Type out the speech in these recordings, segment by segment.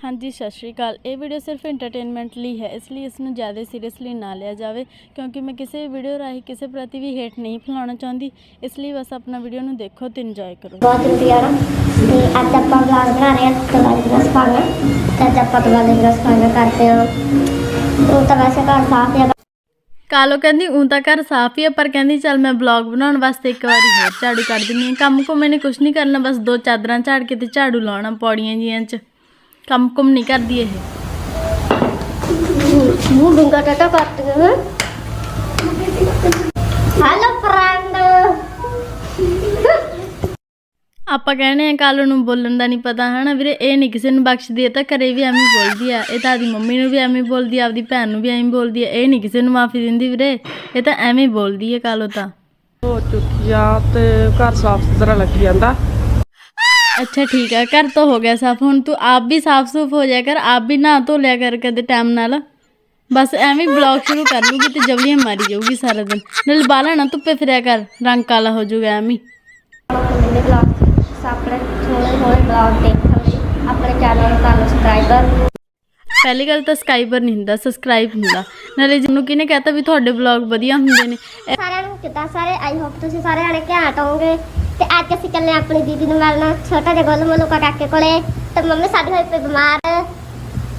ਹਾਂਜੀ ਸਤਿ ਸ਼੍ਰੀ ਅਕਾਲ। ਇਹ ਵੀਡੀਓ ਸਿਰਫ ਐਂਟਰਟੇਨਮੈਂਟ ਲਈ ਹੈ ਇਸ ਲਈ ਇਸ ਨੂੰ ਜ਼ਿਆਦਾ ਸੀਰੀਅਸਲੀ ਨਾ ਲਿਆ ਜਾਵੇ ਕਿਉਂਕਿ ਮੈਂ ਕਿਸੇ ਵੀਡੀਓ ਰਾਹੀਂ ਕਿਸੇ ਪ੍ਰਤੀ ਵੀ ਹੇਟ ਨਹੀਂ ਫੈਲਾਉਣਾ ਚਾਹੁੰਦੀ ਇਸ ਲਈ ਬਸ ਆਪਣਾ ਵੀਡੀਓ ਨੂੰ ਦੇਖੋ ਤੇ ਇੰਜੋਏ ਕਰੋ। ਬਹੁਤ ਨਾ ਤੇ ਅੱਜ ਆਪਾਂ ਵਲੌਗ ਬਣਾ ਰਹੇ ਹਾਂ ਤਵਾਲੀ ਦਾ ਸਪਾਂਗਾ ਤੇ ਅੱਜ ਆਪਾਂ ਤਵਾਲੀ ਦਾ ਸਪਾਂਗਾ ਕਰਦੇ ਹਾਂ। ਉਹ ਤਾਂ ਵੈਸੇ ਘਰ ਸਾਫ਼ ਹੈ ਕਾਲੋ ਕਹਿੰਦੀ ਉਂ ਤਾਂ ਘਰ ਸਾਫ਼ ਹੀ ਆ ਪਰ ਕਹਿੰਦੀ ਚੱਲ ਮੈਂ ਬਲੌਗ ਬਣਾਉਣ ਵਾਸਤੇ ਇੱਕ ਵਾਰੀ ਹੋਰ ਝਾੜੂ ਕੱਢ ਦਿੰਨੀ ਆ ਕੰਮ ਕੋ ਮੈਨੇ ਕੁਝ ਨਹੀਂ ਕਰਨਾ ਬਸ ਦੋ ਚਾਦਰਾਂ ਝਾੜ ਕੇ ਤੇ ਝਾੜੂ ਲਾਉਣਾ ਪੌੜੀਆਂ ਜੀਆਂ 'ਚ। ਕੰਮ ਕੁਮ ਨਹੀਂ ਕਰਦੀ ਇਹ। ਮੂੰਹ ਡੂੰਗਾ ਟਾਟਾ ਕਰਤੀ ਹੈ ਹੈਲੋ ਫਰੈਂਡ ਆਪਾਂ ਕਹਿੰਦੇ ਆ ਕਾਲੋ ਨੂੰ ਬੋਲਣ ਦਾ ਨਹੀਂ ਪਤਾ ਹਨਾ ਵੀਰੇ? ਇਹ ਨਹੀਂ ਕਿਸੇ ਨੂੰ ਬਖਸ਼ਦੀ ਇਹ ਤਾਂ ਘਰੇ ਵੀ ਐਵੇਂ ਬੋਲਦੀ ਆ। ਇਹ ਤਾਂ ਆਦੀ ਮੰਮੀ ਨੂੰ ਵੀ ਐਵੇਂ ਬੋਲਦੀ ਆ ਆਪਦੀ ਭੈਣ ਨੂੰ ਵੀ ਐਵੇਂ ਬੋਲਦੀ ਆ। ਇਹ ਨਹੀਂ ਕਿਸੇ ਨੂੰ ਮਾਫੀ ਦਿੰਦੀ ਵੀਰੇ। ਇਹ ਤਾਂ ਐਵੇਂ ਬੋਲਦੀ ਹੈ ਕਾਲੋ ਤਾਂ। ਹੋ ਚੁੱਕੀ ਆ ਤੇ ਘਰ ਸਾਫ਼ ਸੁਥਰਾ ਲੱਗੀ ਜਾਂਦਾ। ਅੱਛਾ ਠੀਕ ਹੈ ਘਰ ਤਾਂ ਹੋ ਗਿਆ ਸਾਫ਼ ਹੁਣ ਤੂੰ ਆਪ ਵੀ ਸਾਫ਼ ਸੂਫ ਹੋ ਜਾਇਆ ਕਰ ਆਪ ਵੀ ਨਹਾ ਧੋ ਲਿਆ ਕਰ ਕਦੇ ਟਾਈਮ ਨਾਲ ਬਸ ਐਵੇਂ ਬਲੌਗ ਸ਼ੁਰੂ ਕਰ ਲੂਗੀ ਤੇ ਜਵਲੀਆਂ ਮਾਰੀ ਜਾਊਗੀ ਸਾਰਾ ਦਿਨ ਨਾਲ ਬਾਲਾ ਨਾ ਧੁੱਪੇ ਫਿਰਿਆ ਕਰ ਰੰਗ ਕਾਲਾ ਹੋ ਜਾਊਗਾ ਐਵੇਂ ਹੀ। ਆਪਣੇ ਵਲੌਗ ਆਪਣੇ ਥੋੜੇ ਥੋੜੇ ਵਲੌਗ ਦੇਖਣ ਲਈ ਆਪਣੇ ਚੈਨਲ ਨੂੰ ਕਰ ਸਬਸਕ੍ਰਾਈਬਰ ਪਹਿਲੀ ਗੱਲ ਤਾਂ ਸਬਸਕ੍ਰਾਈਬਰ ਨਹੀਂ ਹੁੰਦਾ ਸਬਸਕ੍ਰਾਈਬ ਹੁੰਦਾ ਨਾਲੇ ਜਿਹਨੂੰ ਕਿਹਨੇ ਕਹਤਾ ਵੀ ਤੁਹਾਡੇ ਵਲੌਗ ਵਧੀਆ ਹੁੰਦੇ ਨੇ ਇਹ- ਸਾਰਿਆਂ ਨੂੰ ਕਿੱਦਾਂ ਸਾਰੇ ਆਈ ਹੋਪ ਤੁਸੀਂ ਸਾਰੇ ਜਾਣੇ ਘੈਂਟ ਹੋਵੋਗੇ ਤੇ ਅੱਜ ਅਸੀਂ ਚੱਲੇ ਆਪਣੀ ਦੀਦੀ ਨੂੰ ਮਿਲਣ ਛੋਟਾ ਜਿਹਾ ਗੋਲੂ ਮੋਲੂ ਕਾ ਕਾਕੇ ਕੋਲੇ ਤੇ ਮੰਮੀ ਸਾਡੀ ਹੋਈ ਪਈ ਬਿਮਾਰ।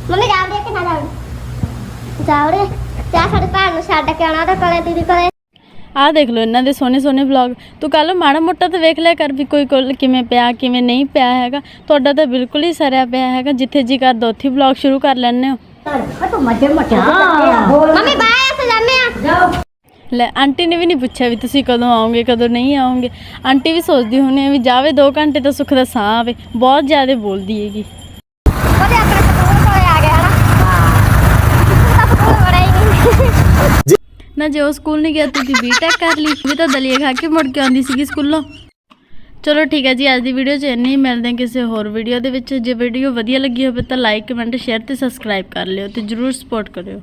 ਮੰਮੀ ਜਾਵੜੇ ਕਿ ਨਾ ਜਾਵੜੇ ਜਾਵੜੇ ਤੇ ਆ ਸਾਡੀ ਭੈਣ ਨੂੰ ਛੱਡ ਕੇ ਆਉਣਾ ਉਹਦੇ ਕੋਲੇ ਦੀਦੀ ਕੋਲੇ। ਆਹ ਦੇਖ ਲਓ ਇਹਨਾਂ ਦੇ ਸੋਹਣੇ ਸੋਹਣੇ ਵਲੌਗ ਤੂੰ ਕੱਲ ਮਾੜਾ ਮੋਟਾ ਤਾਂ ਵੇਖ ਲਿਆ ਕਰ ਵੀ ਕੋਈ ਕੋਲ ਕਿਵੇਂ ਪਿਆ ਕਿਵੇਂ ਨਹੀਂ ਪਿਆ ਹੈਗਾ। ਤੁਹਾਡਾ ਤਾਂ ਬਿਲਕੁਲ ਹੀ ਸਰਿਆ ਪਿਆ ਹੈਗਾ ਜਿੱਥੇ ਜੀ ਕਰਦਾ ਉੱਥੇ ਵਲੌਗ ਸ਼ੁਰੂ ਕਰ ਲੈਣੇ ਹੋ। ਮੰਮੀ ਆ। ਲੈ ਆਂਟੀ ਨੇ ਵੀ ਨਹੀਂ ਪੁੱਛਿਆ ਵੀ ਤੁਸੀਂ ਕਦੋਂ ਆਓਗੇ ਕਦੋਂ ਨਹੀਂ ਆਓਗੇ। ਆਂਟੀ ਵੀ ਸੋਚਦੀ ਹੋਣੀ ਆ ਵੀ ਜਾਵੇ 2 ਘੰਟੇ ਤਾਂ ਸੁੱਖ ਦਾ ਸਾਹ ਆਵੇ ਬਹੁਤ ਜ਼ਿਆਦਾ ਬੋਲਦੀ ਹੈਗੀ। ਨਾ ਜੇ ਉਹ ਸਕੂਲ ਨਹੀਂ ਗਿਆ ਤੁਸੀਂ ਬੀਟੈਕ ਕਰ ਲਈ। ਵੀ ਤਾਂ ਦਲੀਆ ਖਾ ਕੇ ਮੁੜ ਕੇ ਆਉਂਦੀ ਸੀਗੀ ਸਕੂਲੋਂ। ਚਲੋ ਠੀਕ ਹੈ ਜੀ ਅੱਜ ਦੀ ਵੀਡੀਓ 'ਚ ਇੰਨੇ ਹੀ। ਮਿਲਦੇ ਹਾਂ ਕਿਸੇ ਹੋਰ ਵੀਡੀਓ ਦੇ ਵਿੱਚ। ਜੇ ਵੀਡੀਓ ਵਧੀਆ ਲੱਗੀ ਹੋਵੇ ਤਾਂ ਲਾਈਕ ਕਮੈਂਟ ਸ਼ੇਅਰ ਤੇ ਸਬਸਕ੍ਰਾਈਬ ਕਰ ਲਿਓ ਤੇ ਜਰੂਰ ਸਪੋਰਟ ਕਰਿਓ।